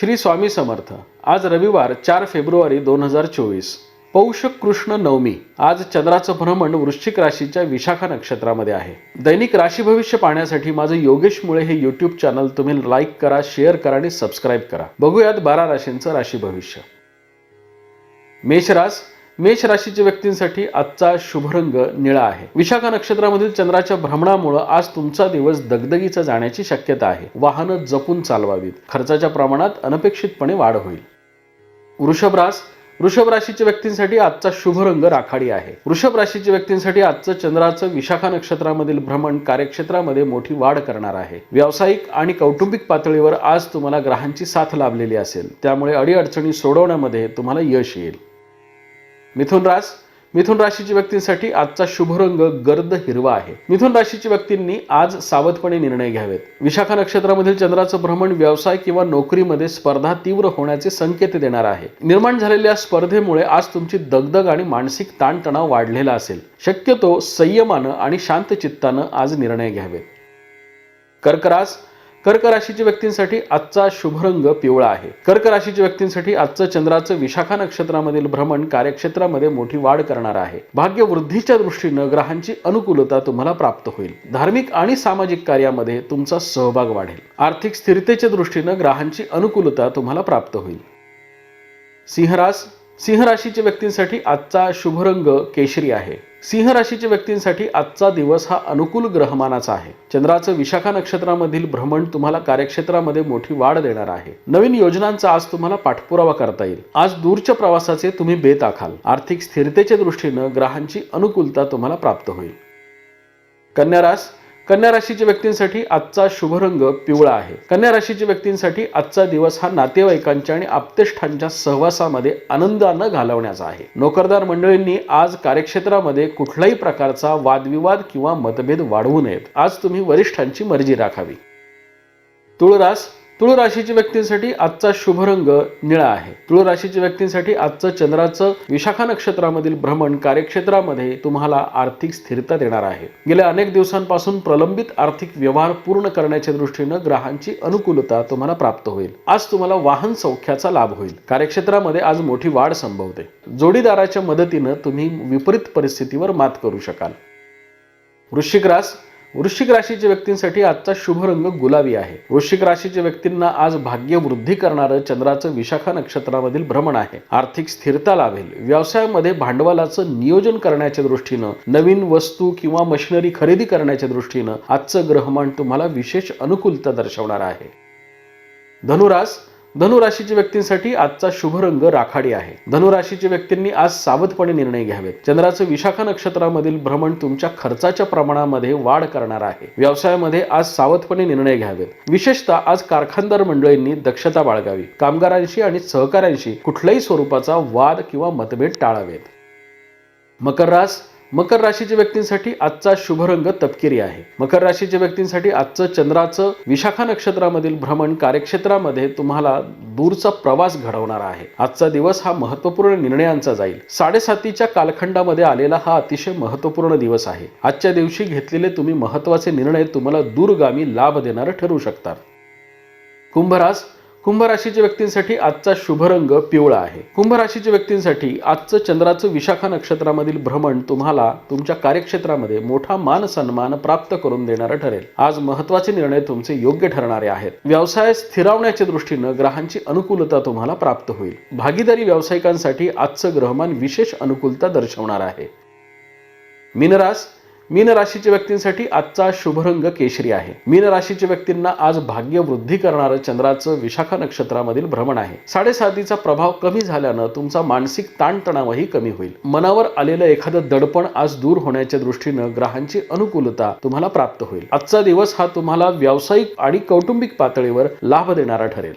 श्री स्वामी समर्थ आज रविवार चार फेब्रुवारी दोन हजार चोवीस. पौष कृष्ण नवमी आज चंद्राचं भ्रमण वृश्चिक राशीच्या विशाखा नक्षत्रामध्ये आहे. दैनिक राशी भविष्य पाहण्यासाठी माझं योगेश मुळे हे युट्यूब चॅनल तुम्ही लाईक करा शेअर करा आणि सबस्क्राईब करा. बघूयात बारा राशींचं राशी भविष्य. मेषरास मेष राशीच्या व्यक्तींसाठी आजचा शुभ रंग निळा आहे. विशाखा नक्षत्रामधील चंद्राच्या भ्रमणामुळे आज तुमचा दिवस दगदगीचा जाण्याची शक्यता आहे. वाहनं जपून चालवावीत. खर्चाच्या प्रमाणात अनपेक्षितपणे वाढ होईल. वृषभ रास. वृषभ राशीच्या व्यक्तींसाठी आजचा शुभ रंग राखाडी आहे. वृषभ राशीच्या व्यक्तींसाठी आजचं चंद्राचं विशाखा नक्षत्रामधील भ्रमण कार्यक्षेत्रामध्ये मोठी वाढ करणार आहे. व्यावसायिक आणि कौटुंबिक पातळीवर आज तुम्हाला ग्रहांची साथ लाभलेली असेल. त्यामुळे अडीअडचणी सोडवण्यामध्ये तुम्हाला यश येईल. मिथुन रास मिथुन राशीच्या व्यक्तींसाठी आजचा शुभ रंग गर्द हिरवा आहे. मिथुन राशीच्या व्यक्तींनी आज सावधपणे निर्णय घ्यावेत. विशाखा नक्षत्रामधील चंद्राचं भ्रमण व्यवसाय किंवा नोकरीमध्ये स्पर्धा तीव्र होण्याचे संकेत देणार आहे. निर्माण झालेल्या स्पर्धेमुळे आज तुमची दगदग आणि मानसिक ताणतणाव वाढलेला असेल. शक्यतो संयमानं आणि शांत चित्तानं आज निर्णय घ्यावेत. कर्करास कर्क राशीच्या व्यक्तींसाठी आजचा शुभ रंग पिवळा आहे. कर्क राशीच्या व्यक्तींसाठी आजचं चंद्राचं विशाखा नक्षत्रामधील भ्रमण कार्यक्षेत्रामध्ये मोठी वाढ करणार आहे. भाग्य वृद्धीच्या दृष्टीनं ग्रहांची अनुकूलता तुम्हाला प्राप्त होईल. धार्मिक आणि सामाजिक कार्यामध्ये तुमचा सहभाग वाढेल. आर्थिक स्थिरतेच्या दृष्टीनं ग्रहांची अनुकूलता तुम्हाला प्राप्त होईल. सिंहरास सिंह राशीच्या व्यक्तींसाठी आजचा शुभ रंग केशरी आहे. सिंह राशीच्या व्यक्तींसाठी आजचा दिवस हा अनुकूल ग्रहमानाचा आहे. चंद्राचं विशाखा नक्षत्रामधील भ्रमण तुम्हाला कार्यक्षेत्रामध्ये मोठी वाढ देणार आहे. नवीन योजनांचा आज तुम्हाला पाठपुरावा करता येईल. आज दूरच्या प्रवासाचे तुम्ही बेत आखाल. आर्थिक स्थिरतेच्या दृष्टीनं ग्रहांची अनुकूलता तुम्हाला प्राप्त होईल. कन्यारास कन्या राशीच्या व्यक्तींसाठी आजचा शुभ रंग पिवळा आहे. कन्या राशीच्या व्यक्तींसाठी आजचा दिवस हा नातेवाईकांच्या आणि आप्तेष्ठांच्या सहवासामध्ये आनंदानं घालवण्याचा आहे. नोकरदार मंडळींनी आज कार्यक्षेत्रामध्ये कुठलाही प्रकारचा वादविवाद किंवा मतभेद वाढवू नयेत. आज तुम्ही वरिष्ठांची मर्जी राखावी. तुळरास तुळराशीच्या व्यक्तींसाठी आजचा शुभ रंग निळा आहे. तुळराशीच्या व्यक्तींसाठी आजचं चंद्राचं विशाखा नक्षत्रामधील भ्रमण कार्यक्षेत्रामध्ये तुम्हाला आर्थिक स्थिरता देणार आहे. गेल्या अनेक दिवसांपासून प्रलंबित आर्थिक व्यवहार पूर्ण करण्याच्या दृष्टीनं ग्रहांची अनुकूलता तुम्हाला प्राप्त होईल. आज तुम्हाला वाहन सौख्याचा लाभ होईल. कार्यक्षेत्रामध्ये आज मोठी वाढ संभवते. जोडीदाराच्या मदतीनं तुम्ही विपरीत परिस्थितीवर मात करू शकाल. वृश्चिक रास वृश्चिक राशीच्या व्यक्तींसाठी आजचा शुभ रंग गुलाबी आहे. वृश्चिक राशीच्या व्यक्तींना आज भाग्य वृद्धी करणारं चंद्राचं विशाखा नक्षत्रामधील भ्रमण आहे. आर्थिक स्थिरता लाभेल. व्यवसायामध्ये भांडवलाचं नियोजन करण्याच्या दृष्टीनं नवीन वस्तू किंवा मशिनरी खरेदी करण्याच्या दृष्टीनं आजचं ग्रहमान तुम्हाला विशेष अनुकूलता दर्शवणार आहे. धनुरास धनुराशीच्या व्यक्तींसाठी आजचा शुभ रंग राखाडी आहे. धनुराशीच्या व्यक्तींनी आज सावधपणे निर्णय घ्यावेत. चंद्राचं विशाखा नक्षत्रामधील भ्रमण तुमच्या खर्चाच्या प्रमाणामध्ये वाढ करणार आहे. व्यवसायामध्ये आज सावधपणे निर्णय घ्यावेत. विशेषतः आज कारखानदार मंडळींनी दक्षता बाळगावी. कामगारांशी आणि सहकाऱ्यांशी कुठल्याही स्वरूपाचा वाद किंवा मतभेद टाळावेत. मकर रास मकर राशीच्या व्यक्तींसाठी आजचा शुभ रंग तपकिरी आहे. मकर राशीच्या व्यक्तींसाठी आजचं चंद्राचं विशाखा नक्षत्रामधील भ्रमण कार्यक्षेत्रामध्ये तुम्हाला दूरचा प्रवास घडवणार आहे. आजचा दिवस हा महत्त्वपूर्ण निर्णयांचा जाईल. साडेसातीच्या कालखंडामध्ये आलेला हा अतिशय महत्त्वपूर्ण दिवस आहे. आजच्या दिवशी घेतलेले तुम्ही महत्त्वाचे निर्णय तुम्हाला दूरगामी लाभ देणारे ठरू शकतात. कुंभरास कुंभ राशीच्या व्यक्तींसाठी आजचा शुभ रंग पिवळा आहे. कुंभ राशीच्या व्यक्तींसाठी आजचं चंद्राचं विशाखा नक्षत्रामधील भ्रमण तुम्हाला तुमच्या कार्यक्षेत्रामध्ये मोठा मान सन्मान प्राप्त करून देणारं ठरेल. आज महत्त्वाचे निर्णय तुमचे योग्य ठरणारे आहेत. व्यवसाय स्थिरावण्याच्या दृष्टीनं ग्रहांची अनुकूलता तुम्हाला प्राप्त होईल. भागीदारी व्यावसायिकांसाठी आजचं ग्रहमान विशेष अनुकूलता दर्शवणार आहे. मिनरास मीन राशीच्या व्यक्तींसाठी आजचा शुभरंग केशरी आहे. मीन राशीच्या व्यक्तींना आज भाग्य वृद्धी करणारं चंद्राचं विशाखा नक्षत्रामधील भ्रमण आहे. साडेसातीचा प्रभाव कमी झाल्यानं तुमचा मानसिक ताणतणावही कमी होईल. मनावर आलेलं एखादं दडपण आज दूर होण्याच्या दृष्टीनं ग्रहांची अनुकूलता तुम्हाला प्राप्त होईल. आजचा दिवस हा तुम्हाला व्यावसायिक आणि कौटुंबिक पातळीवर लाभ देणारा ठरेल.